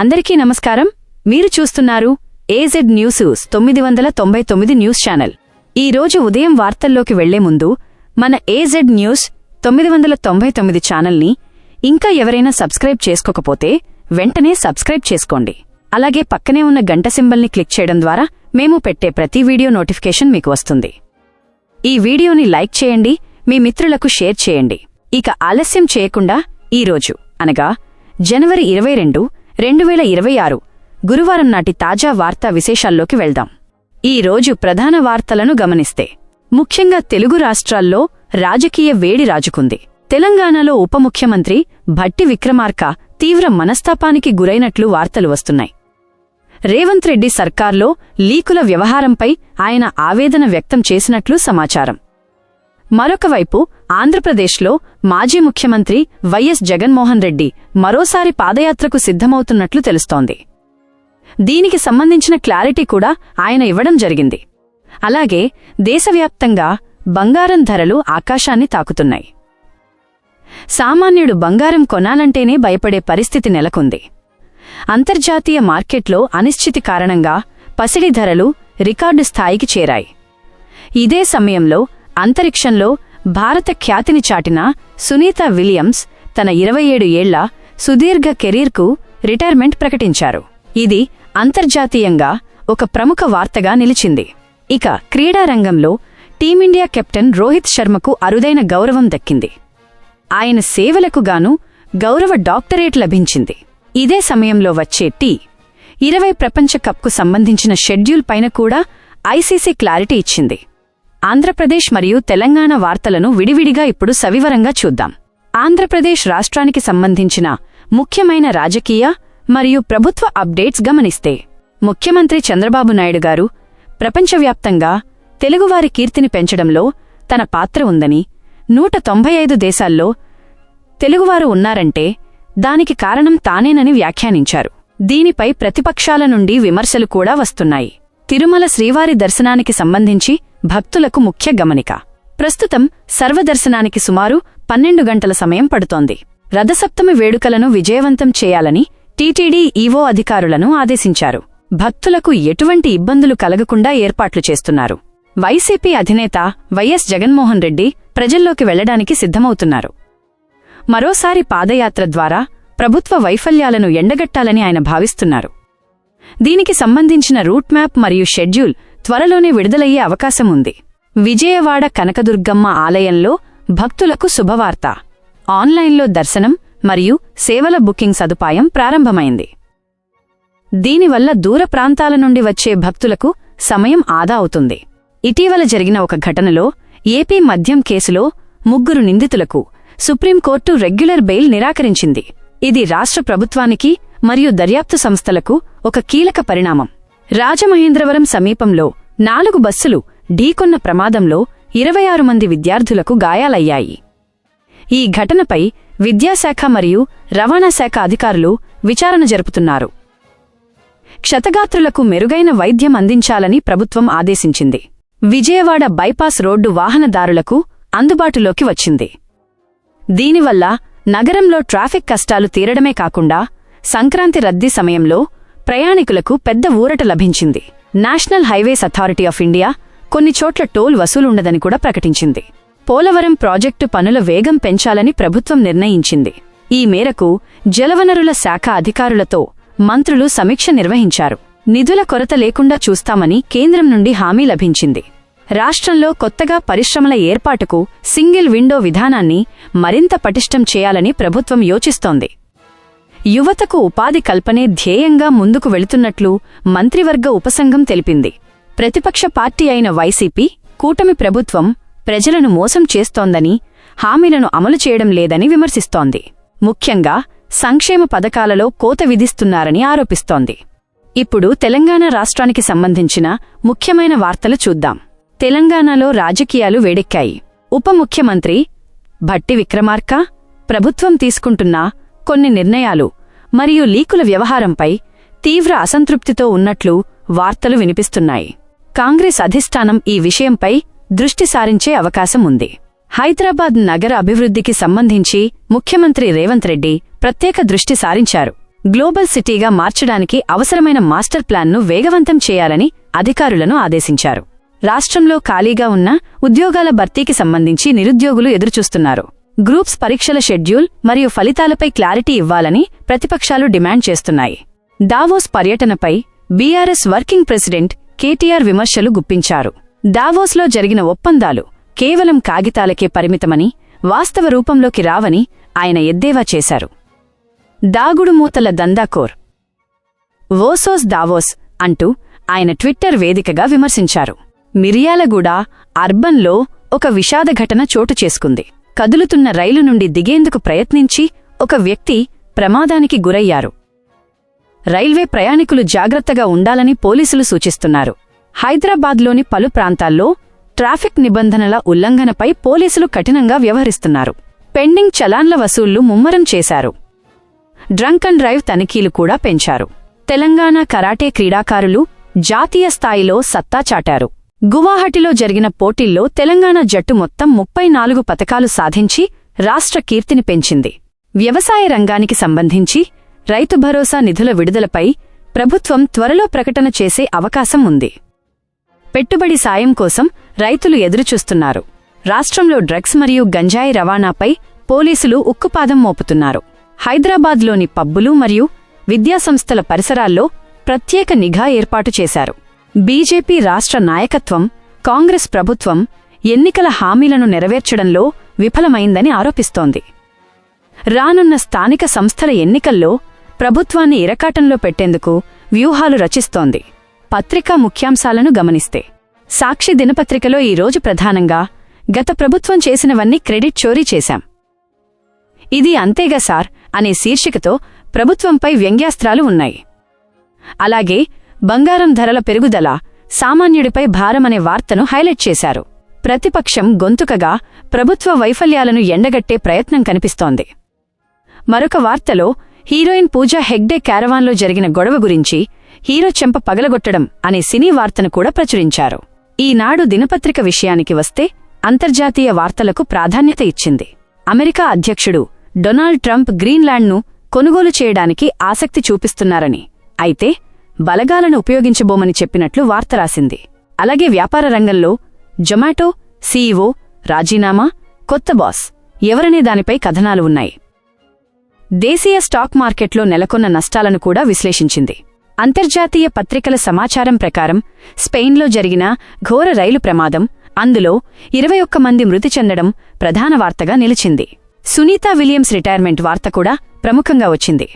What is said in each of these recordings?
అందరికీ నమస్కారం. మీరు చూస్తున్నారు ఏజెడ్ న్యూస్ తొమ్మిది వందల తొంభై తొమ్మిది న్యూస్ ఛానల్. ఈ రోజు ఉదయం వార్తల్లోకి వెళ్ళే ముందు మన ఏజెడ్ న్యూస్ తొమ్మిది వందల తొంభై తొమ్మిది ఛానల్ని ఇంకా ఎవరైనా సబ్స్క్రైబ్ చేసుకోకపోతే వెంటనే సబ్స్క్రైబ్ చేసుకోండి. అలాగే పక్కనే ఉన్న గంట సింబల్ని క్లిక్ చేయడం ద్వారా మేము పెట్టే ప్రతి వీడియో నోటిఫికేషన్ మీకు వస్తుంది. ఈ వీడియోని లైక్ చేయండి మీ మిత్రులకు షేర్ చేయండి. ఇక ఆలస్యం చేయకుండా ఈరోజు అనగా జనవరి ఇరవై రెండు రెండు వేల ఇరవై ఆరు గురువారం నాటి తాజా వార్తా విశేషాల్లోకి వెళ్దాం. ఈ రోజు ప్రధాన వార్తలను గమనిస్తే ముఖ్యంగా తెలుగు రాష్ట్రాల్లో రాజకీయ వేడి రాజుకుంది. తెలంగాణలో ఉప ముఖ్యమంత్రి భట్టి విక్రమార్క తీవ్ర మనస్తాపానికి గురైనట్లు వార్తలు వస్తున్నాయి. రేవంత్ రెడ్డి సర్కార్లో లీకుల వ్యవహారంపై ఆయన ఆవేదన వ్యక్తం చేసినట్లు సమాచారం. మరొకవైపు ఆంధ్రప్రదేశ్లో మాజీ ముఖ్యమంత్రి వైఎస్ జగన్మోహన్ రెడ్డి మరోసారి పాదయాత్రకు సిద్ధమవుతున్నట్లు తెలుస్తోంది. దీనికి సంబంధించిన క్లారిటీ కూడా ఆయన ఇవ్వడం జరిగింది. అలాగే దేశవ్యాప్తంగా బంగారం ధరలు ఆకాశాన్ని తాకుతున్నాయి. సామాన్యుడు బంగారం కొనాలంటేనే భయపడే పరిస్థితి నెలకొంది. అంతర్జాతీయ మార్కెట్లో అనిశ్చితి కారణంగా పసిడి ధరలు రికార్డు స్థాయికి చేరాయి. ఇదే సమయంలో అంతరిక్షంలో భారత ఖ్యాతిని చాటిన సునీత విలియమ్స్ తన ఇరవై ఏడు ఏళ్ళ సుదీర్ఘ కెరీర్కు రిటైర్మెంట్ ప్రకటించారు. ఇది అంతర్జాతీయంగా ఒక ప్రముఖ వార్తగా నిలిచింది. ఇక క్రీడారంగంలో టీమిండియా కెప్టెన్ రోహిత్ శర్మకు అరుదైన గౌరవం దక్కింది. ఆయన సేవలకు గాను గౌరవ డాక్టరేట్ లభించింది. ఇదే సమయంలో వచ్చే టీ ఇరవై ప్రపంచ కప్కు సంబంధించిన షెడ్యూల్ పైన కూడా ఐసీసీ క్లారిటీ ఇచ్చింది. ఆంధ్రప్రదేశ్ మరియు తెలంగాణ వార్తలను విడివిడిగా ఇప్పుడు సవివరంగా చూద్దాం. ఆంధ్రప్రదేశ్ రాష్ట్రానికి సంబంధించిన ముఖ్యమైన రాజకీయ మరియు ప్రభుత్వ అప్డేట్స్ గమనిస్తే ముఖ్యమంత్రి చంద్రబాబు నాయుడు గారు ప్రపంచవ్యాప్తంగా తెలుగువారి కీర్తిని పెంచడంలో తన పాత్ర ఉందని నూట తొంభై ఐదు దేశాల్లో తెలుగువారు ఉన్నారంటే దానికి కారణం తానేనని వ్యాఖ్యానించారు. దీనిపై ప్రతిపక్షాల నుండి విమర్శలు కూడా వస్తున్నాయి. తిరుమల శ్రీవారి దర్శనానికి సంబంధించి భక్తులకు ముఖ్య గమనిక. ప్రస్తుతం సర్వదర్శనానికి సుమారు పన్నెండు గంటల సమయం పడుతోంది. రథసప్తమి వేడుకలను విజయవంతం చేయాలని టీటీడీ ఈవో అధికారులను ఆదేశించారు. భక్తులకు ఎటువంటి ఇబ్బందులు కలగకుండా ఏర్పాట్లు చేస్తున్నారు. వైసీపీ అధినేత వైఎస్ జగన్మోహన్ రెడ్డి ప్రజల్లోకి వెళ్ళడానికి సిద్ధమవుతున్నారు. మరోసారి పాదయాత్ర ద్వారా ప్రభుత్వ వైఫల్యాలను ఎండగట్టాలని ఆయన భావిస్తున్నారు. దీనికి సంబంధించిన రూట్ మ్యాప్ మరియు షెడ్యూల్ త్వరలోనే విడుదలయ్యే అవకాశం ఉంది. విజయవాడ కనకదుర్గమ్మ ఆలయంలో భక్తులకు శుభవార్త. ఆన్లైన్లో దర్శనం మరియు సేవల బుకింగ్ సదుపాయం ప్రారంభమైంది. దీనివల్ల దూర ప్రాంతాల నుండి వచ్చే భక్తులకు సమయం ఆదా అవుతుంది. ఇటీవల జరిగిన ఒక ఘటనలో ఏపీ మద్యం కేసులో ముగ్గురు నిందితులకు సుప్రీంకోర్టు రెగ్యులర్ బెయిల్ నిరాకరించింది. ఇది రాష్ట్ర ప్రభుత్వానికి మరియు దర్యాప్తు సంస్థలకు ఒక కీలక పరిణామం. రాజమహేంద్రవరం సమీపంలో నాలుగు బస్సులు ఢీకొన్న ప్రమాదంలో ఇరవై ఆరు మంది విద్యార్థులకు గాయాలయ్యాయి. ఈ ఘటనపై విద్యాశాఖ మరియు రవాణా శాఖ అధికారులు విచారణ జరుపుతున్నారు. క్షతగాత్రులకు మెరుగైన వైద్యం అందించాలని ప్రభుత్వం ఆదేశించింది. విజయవాడ బైపాస్ రోడ్డు వాహనదారులకు అందుబాటులోకి వచ్చింది. దీనివల్ల నగరంలో ట్రాఫిక్ కష్టాలు తీరడమే కాకుండా సంక్రాంతి రద్దీ సమయంలో ప్రయాణికులకు పెద్ద ఊరట లభించింది. National highways authority of India కొన్ని చోట్ల టోల్ వసూలుండదని కూడా ప్రకటించింది. పోలవరం ప్రాజెక్టు పనుల వేగం పెంచాలని ప్రభుత్వం నిర్ణయించింది. ఈ మేరకు జలవనరుల శాఖ అధికారులతో మంత్రులు సమీక్ష నిర్వహించారు. నిధుల కొరత లేకుండా చూస్తామని కేంద్రం నుండి హామీ లభించింది. రాష్ట్రంలో కొత్తగా పరిశ్రమల ఏర్పాటుకు సింగిల్ విండో విధానాన్ని మరింత పటిష్టం చేయాలని ప్రభుత్వం యోచిస్తోంది. యువతకు ఉపాధి కల్పనే ధ్యేయంగా ముందుకు వెళుతున్నట్లు మంత్రివర్గ ఉపసంఘం తెలిపింది. ప్రతిపక్ష పార్టీ అయిన వైసీపీ కూటమి ప్రభుత్వం ప్రజలను మోసం చేస్తోందని హామీలను అమలు చేయడం లేదని విమర్శిస్తోంది. ముఖ్యంగా సంక్షేమ పథకాలలో కోత విధిస్తున్నారని ఆరోపిస్తోంది. ఇప్పుడు తెలంగాణ రాష్ట్రానికి సంబంధించిన ముఖ్యమైన వార్తలు చూద్దాం. తెలంగాణలో రాజకీయాలు వేడెక్కాయి. ఉప ముఖ్యమంత్రి భట్టి విక్రమార్క ప్రభుత్వం తీసుకుంటున్న కొన్ని నిర్ణయాలు మరియు లీకుల వ్యవహారంపై తీవ్ర అసంతృప్తితో ఉన్నట్లు వార్తలు వినిపిస్తున్నాయి. కాంగ్రెస్ అధిష్టానం ఈ విషయంపై దృష్టి సారించే అవకాశం ఉంది. హైదరాబాద్ నగర అభివృద్ధికి సంబంధించి ముఖ్యమంత్రి రేవంత్ రెడ్డి ప్రత్యేక దృష్టి సారించారు. గ్లోబల్ సిటీగా మార్చడానికి అవసరమైన మాస్టర్ ప్లాన్ను వేగవంతం చేయాలని అధికారులను ఆదేశించారు. రాష్ట్రంలో ఖాళీగా ఉన్న ఉద్యోగాల భర్తీకి సంబంధించి నిరుద్యోగులు ఎదురుచూస్తున్నారు. గ్రూప్స్ పరీక్షల షెడ్యూల్ మరియు ఫలితాలపై క్లారిటీ ఇవ్వాలని ప్రతిపక్షాలు డిమాండ్ చేస్తున్నాయి. దావోస్ పర్యటనపై బీఆర్ఎస్ వర్కింగ్ ప్రెసిడెంట్ కేటీఆర్ విమర్శలు గుప్పించారు. దావోస్లో జరిగిన ఒప్పందాలు కేవలం కాగితాలకే పరిమితమని వాస్తవ రూపంలోకి రావని ఆయన ఎద్దేవా చేశారు. దాగుడుమూతల దందాకోర్ వోసోస్ దావోస్ అంటూ ఆయన ట్విట్టర్ వేదికగా విమర్శించారు. మిరియాలగూడ అర్బన్లో ఒక విషాద ఘటన చోటు చేసుకుంది. కదులుతున్న రైలు నుండి దిగేందుకు ప్రయత్నించి ఒక వ్యక్తి ప్రమాదానికి గురయ్యారు. రైల్వే ప్రయాణికులు జాగ్రత్తగా ఉండాలని పోలీసులు సూచిస్తున్నారు. హైదరాబాద్లోని పలు ప్రాంతాల్లో ట్రాఫిక్ నిబంధనల ఉల్లంఘనపై పోలీసులు కఠినంగా వ్యవహరిస్తున్నారు. పెండింగ్ చలాన్ల వసూళ్ళు ముమ్మరం చేశారు. డ్రంక్ అండ్ డ్రైవ్ తనిఖీలు కూడా పెంచారు. తెలంగాణ కరాటే క్రీడాకారులు జాతీయ స్థాయిలో సత్తా చాటారు. గువాహటిలో జరిగిన పోటీల్లో తెలంగాణ జట్టు మొత్తం ముప్పై నాలుగు పతకాలు సాధించి రాష్ట్ర కీర్తిని పెంచింది. వ్యవసాయ రంగానికి సంబంధించి రైతు భరోసా నిధుల విడుదలపై ప్రభుత్వం త్వరలో ప్రకటన చేసే అవకాశం ఉంది. పెట్టుబడి సాయం కోసం రైతులు ఎదురుచూస్తున్నారు. రాష్ట్రంలో డ్రగ్స్ మరియు గంజాయి రవాణాపై పోలీసులు ఉక్కుపాదం మోపుతున్నారు. హైదరాబాద్లోని పబ్బులు మరియు విద్యాసంస్థల పరిసరాల్లో ప్రత్యేక నిఘా ఏర్పాటు చేశారు. బీజేపీ రాష్ట్ర నాయకత్వం కాంగ్రెస్ ప్రభుత్వం ఎన్నికల హామీలను నెరవేర్చడంలో విఫలమైందని ఆరోపిస్తోంది. రానున్న స్థానిక సంస్థల ఎన్నికల్లో ప్రభుత్వాన్ని ఇరకాటంలో పెట్టేందుకు వ్యూహాలు రచిస్తోంది. పత్రికా ముఖ్యాంశాలను గమనిస్తే సాక్షి దినపత్రికలో ఈరోజు ప్రధానంగా గత ప్రభుత్వం చేసినవన్నీ క్రెడిట్ చోరీ చేశాం. ఇది అంతేగా సార్ అనే శీర్షికతో ప్రభుత్వంపై వ్యంగ్యాస్త్రాలు ఉన్నాయి. అలాగే బంగారం ధరల పెరుగుదల సామాన్యుడిపై భారమనే వార్తను హైలైట్ చేశారు. ప్రతిపక్షం గొంతుకగా ప్రభుత్వ వైఫల్యాలను ఎండగట్టే ప్రయత్నం కనిపిస్తోంది. మరొక వార్తలో హీరోయిన్ పూజా హెగ్డే క్యారవాన్లో జరిగిన గొడవ గురించి హీరో చెంప పగలగొట్టడం అనే సినీ వార్తను కూడా ప్రచురించారు. ఈనాడు దినపత్రిక విషయానికి వస్తే అంతర్జాతీయ వార్తలకు ప్రాధాన్యత ఇచ్చింది. అమెరికా అధ్యక్షుడు డొనాల్డ్ ట్రంప్ గ్రీన్లాండ్ను కొనుగోలు చేయడానికి ఆసక్తి చూపిస్తున్నారని. అయితే బలగాలను ఉపయోగించబోమని చెప్పినట్లు వార్త రాసింది. అలాగే వ్యాపార రంగంలో జొమాటో సీఈఓ రాజీనామా కొత్త బాస్ ఎవరనే దానిపై కథనాలు ఉన్నాయి. దేశీయ స్టాక్ మార్కెట్లో నెలకొన్న నష్టాలను కూడా విశ్లేషించింది. అంతర్జాతీయ పత్రికల సమాచారం ప్రకారం స్పెయిన్లో జరిగిన ఘోర రైలు ప్రమాదం అందులో ఇరవై ఒక్క మంది మృతి చెందడం ప్రధాన వార్తగా నిలిచింది. సునీతా విలియమ్స్ రిటైర్మెంట్ వార్త కూడా ప్రముఖంగా వచ్చింది.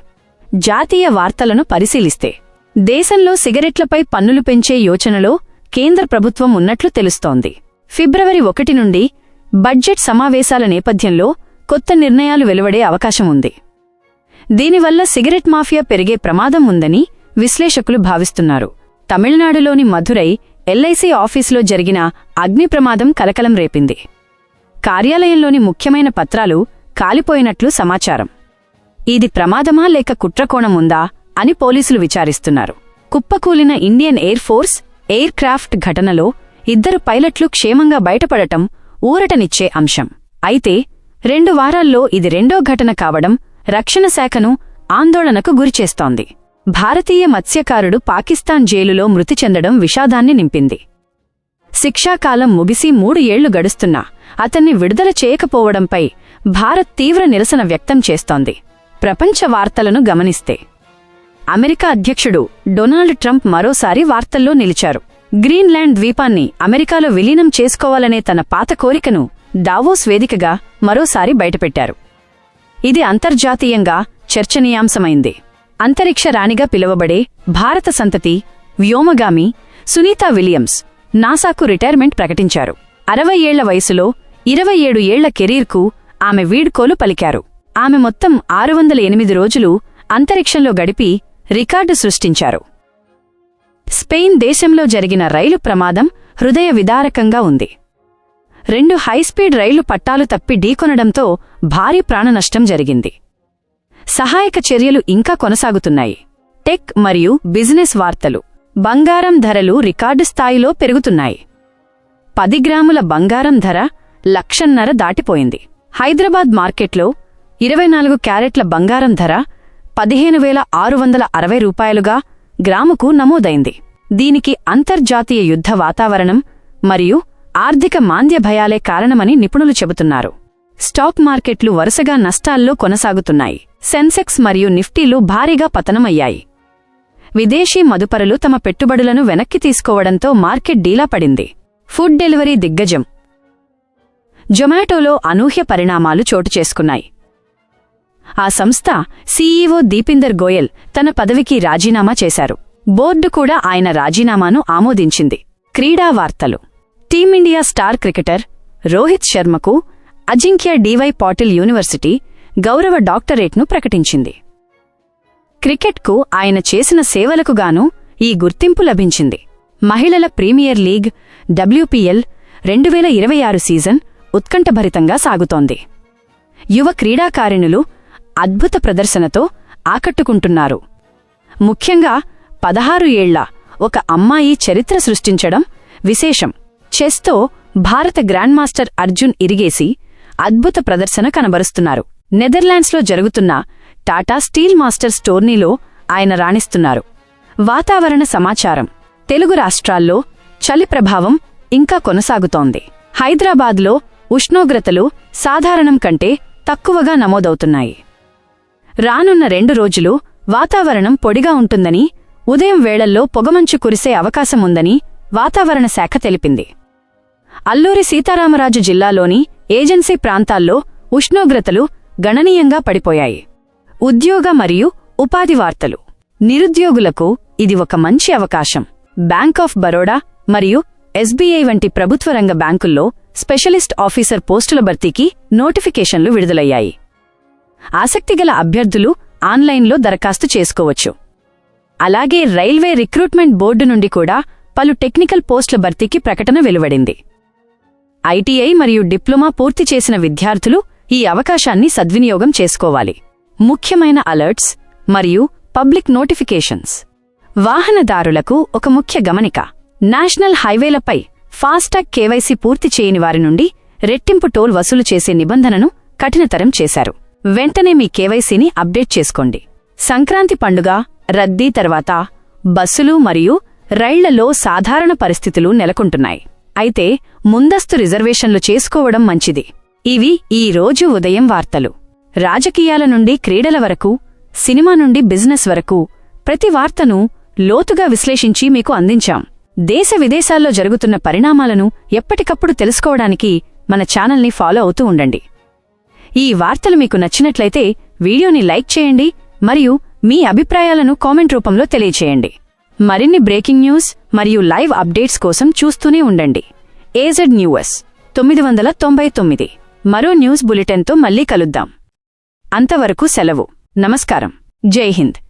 జాతీయ వార్తలను పరిశీలిస్తే దేశంలో సిగరెట్లపై పన్నులు పెంచే యోచనలో కేంద్ర ప్రభుత్వం ఉన్నట్లు తెలుస్తోంది. ఫిబ్రవరి ఒకటి నుండి బడ్జెట్ సమావేశాల నేపథ్యంలో కొత్త నిర్ణయాలు వెలువడే అవకాశం ఉంది. దీనివల్ల సిగరెట్ మాఫియా పెరిగే ప్రమాదం ఉందని విశ్లేషకులు భావిస్తున్నారు. తమిళనాడులోని మధురై ఎల్ఐసి ఆఫీసులో జరిగిన అగ్ని ప్రమాదం కలకలం రేపింది. కార్యాలయంలోని ముఖ్యమైన పత్రాలు కాలిపోయినట్లు సమాచారం. ఇది ప్రమాదమా లేక కుట్రకోణం ఉందా? అని పోలీసులు విచారిస్తున్నారు. కుప్పకూలిన Indian air force aircraft ఘటనలో ఇద్దరు పైలట్లు క్షేమంగా బయటపడటం ఊరటనిచ్చే అంశం. అయితే రెండు వారాల్లో ఇది రెండో ఘటన కావడం రక్షణ శాఖను ఆందోళనకు గురిచేస్తోంది. భారతీయ మత్స్యకారుడు పాకిస్తాన్ జైలులో మృతి చెందడం విషాదాన్ని నింపింది. శిక్షాకాలం ముగిసి మూడు ఏళ్ళు గడుస్తున్నా అతన్ని విడుదల చేయకపోవడంపై భారత్ తీవ్ర నిరసన వ్యక్తం చేస్తోంది. ప్రపంచ వార్తలను గమనిస్తే అమెరికా అధ్యక్షుడు డొనాల్డ్ ట్రంప్ మరోసారి వార్తల్లో నిలిచారు. గ్రీన్లాండ్ ద్వీపాన్ని అమెరికాలో విలీనం చేసుకోవాలనే తన పాత కోరికను దావోస్ వేదికగా మరోసారి బయటపెట్టారు. ఇది అంతర్జాతీయంగా చర్చనీయాంశమైంది. అంతరిక్ష రాణిగా పిలువబడే భారత సంతతి వ్యోమగామి సునీతా విలియమ్స్ నాసాకు రిటైర్మెంట్ ప్రకటించారు. అరవై ఏళ్ళ వయసులో ఇరవై ఏడు ఏళ్ళ కెరీర్కు ఆమె వీడ్కోలు పలికారు. ఆమె మొత్తం ఆరు వందల ఎనిమిది రోజులు అంతరిక్షంలో గడిపి రికార్డు సృష్టించారు. స్పెయిన్ దేశంలో జరిగిన రైలు ప్రమాదం హృదయ విదారకంగా ఉంది. రెండు హైస్పీడ్ రైలు పట్టాలు తప్పి ఢీకొనడంతో భారీ ప్రాణనష్టం జరిగింది. సహాయక చర్యలు ఇంకా కొనసాగుతున్నాయి. టెక్ మరియు బిజినెస్ వార్తలు. బంగారం ధరలు రికార్డు స్థాయిలో పెరుగుతున్నాయి. పది గ్రాముల బంగారం ధర లక్షన్నర దాటిపోయింది. హైదరాబాద్ మార్కెట్లో ఇరవై నాలుగు క్యారెట్ల బంగారం ధర పదిహేను వేల ఆరు వందల అరవై రూపాయలుగా గ్రాముకు నమోదైంది. దీనికి అంతర్జాతీయ యుద్ధ వాతావరణం మరియు ఆర్థిక మాంద్య భయాలే కారణమని నిపుణులు చెబుతున్నారు. స్టాక్ మార్కెట్లు వరుసగా నష్టాల్లో కొనసాగుతున్నాయి. సెన్సెక్స్ మరియు నిఫ్టీలు భారీగా పతనమయ్యాయి. విదేశీ మదుపరులు తమ పెట్టుబడులను వెనక్కి తీసుకోవడంతో మార్కెట్ డీలా పడింది. ఫుడ్ డెలివరీ దిగ్గజం. జొమాటోలో అనూహ్య పరిణామాలు చోటు చేసుకున్నాయి. ఆ సంస్థ సీఈఓ దీపిందర్ గోయల్ తన పదవికి రాజీనామా చేశారు. బోర్డు కూడా ఆయన రాజీనామాను ఆమోదించింది. క్రీడా వార్తలు. Team India star cricketer Rohit శర్మకు Ajinkya DY Patil university గౌరవ డాక్టరేట్ను ప్రకటించింది. క్రికెట్కు ఆయన చేసిన సేవలకు గాను ఈ గుర్తింపు లభించింది. మహిళల ప్రీమియర్ లీగ్ డబ్ల్యూపీఎల్ రెండువేల ఇరవై ఆరు సీజన్ ఉత్కంఠభరితంగా సాగుతోంది. యువ క్రీడాకారిణులు అద్భుత ప్రదర్శనతో ఆకట్టుకుంటున్నారు. ముఖ్యంగా పదహారు ఏళ్ళ ఒక అమ్మాయి చరిత్ర సృష్టించడం విశేషం. చెస్తో భారత గ్రాండ్ మాస్టర్ అర్జున్ ఇరిగేసి అద్భుత ప్రదర్శన కనబరుస్తున్నారు. నెదర్లాండ్స్లో జరుగుతున్న టాటా స్టీల్ మాస్టర్స్ టోర్నీలో ఆయన రాణిస్తున్నారు. వాతావరణ సమాచారం. తెలుగు రాష్ట్రాల్లో చలి ప్రభావం ఇంకా కొనసాగుతోంది. హైదరాబాద్లో ఉష్ణోగ్రతలు సాధారణం కంటే తక్కువగా నమోదవుతున్నాయి. రానున్న రెండు రోజులు వాతావరణం పొడిగా ఉంటుందని ఉదయం వేళల్లో పొగమంచు కురిసే అవకాశముందని వాతావరణ శాఖ తెలిపింది. అల్లూరి సీతారామరాజు జిల్లాలోని ఏజెన్సీ ప్రాంతాల్లో ఉష్ణోగ్రతలు గణనీయంగా పడిపోయాయి. ఉద్యోగ మరియు ఉపాధి వార్తలు. నిరుద్యోగులకు ఇది ఒక మంచి అవకాశం. బ్యాంక్ ఆఫ్ బరోడా మరియు ఎస్బీఐ వంటి ప్రభుత్వ రంగ బ్యాంకుల్లో స్పెషలిస్ట్ ఆఫీసర్ పోస్టుల భర్తీకి నోటిఫికేషన్లు విడుదలయ్యాయి. ఆసక్తిగల అభ్యర్థులు ఆన్లైన్లో దరఖాస్తు చేసుకోవచ్చు. అలాగే రైల్వే రిక్రూట్మెంట్ బోర్డు నుండి కూడా పలు టెక్నికల్ పోస్టుల భర్తీకి ప్రకటన వెలువడింది. ఐటీఐ మరియు డిప్లొమా పూర్తి చేసిన విద్యార్థులు ఈ అవకాశాన్ని సద్వినియోగం చేసుకోవాలి. ముఖ్యమైన అలర్ట్స్ మరియు పబ్లిక్ నోటిఫికేషన్స్. వాహనదారులకు ఒక ముఖ్య గమనిక. నేషనల్ హైవేలపై ఫాస్టాగ్ కేవైసీ పూర్తి చేయని వారి నుండి రెట్టింపు టోల్ వసూలు చేసే నిబంధనను కఠినతరం చేశారు. వెంటనే మీ కేవైసీని అప్డేట్ చేసుకోండి. సంక్రాంతి పండుగ రద్దీ తర్వాత బస్సులు మరియు రైళ్ళలో సాధారణ పరిస్థితులు నెలకొంటున్నాయి. అయితే ముందస్తు రిజర్వేషన్లు చేసుకోవడం మంచిది. ఇవి ఈ రోజు ఉదయం వార్తలు. రాజకీయాల నుండి క్రీడల వరకు సినిమా నుండి బిజినెస్ వరకు ప్రతి వార్తను లోతుగా విశ్లేషించి మీకు అందించాం. దేశ విదేశాల్లో జరుగుతున్న పరిణామాలను ఎప్పటికప్పుడు తెలుసుకోవడానికి మన ఛానల్ని ఫాలో అవుతూ ఉండండి. ఈ వార్తలు మీకు నచ్చినట్లయితే వీడియోని లైక్ చేయండి మరియు మీ అభిప్రాయాలను కామెంట్ రూపంలో తెలియచేయండి. మరిన్ని బ్రేకింగ్ న్యూస్ మరియు లైవ్ అప్డేట్స్ కోసం చూస్తూనే ఉండండి. ఏజెడ్ న్యూస్ తొమ్మిది వందల తొంభై తొమ్మిది. మరో న్యూస్ బులెటిన్తో మళ్ళీ కలుద్దాం. అంతవరకు సెలవు. నమస్కారం. జై హింద్.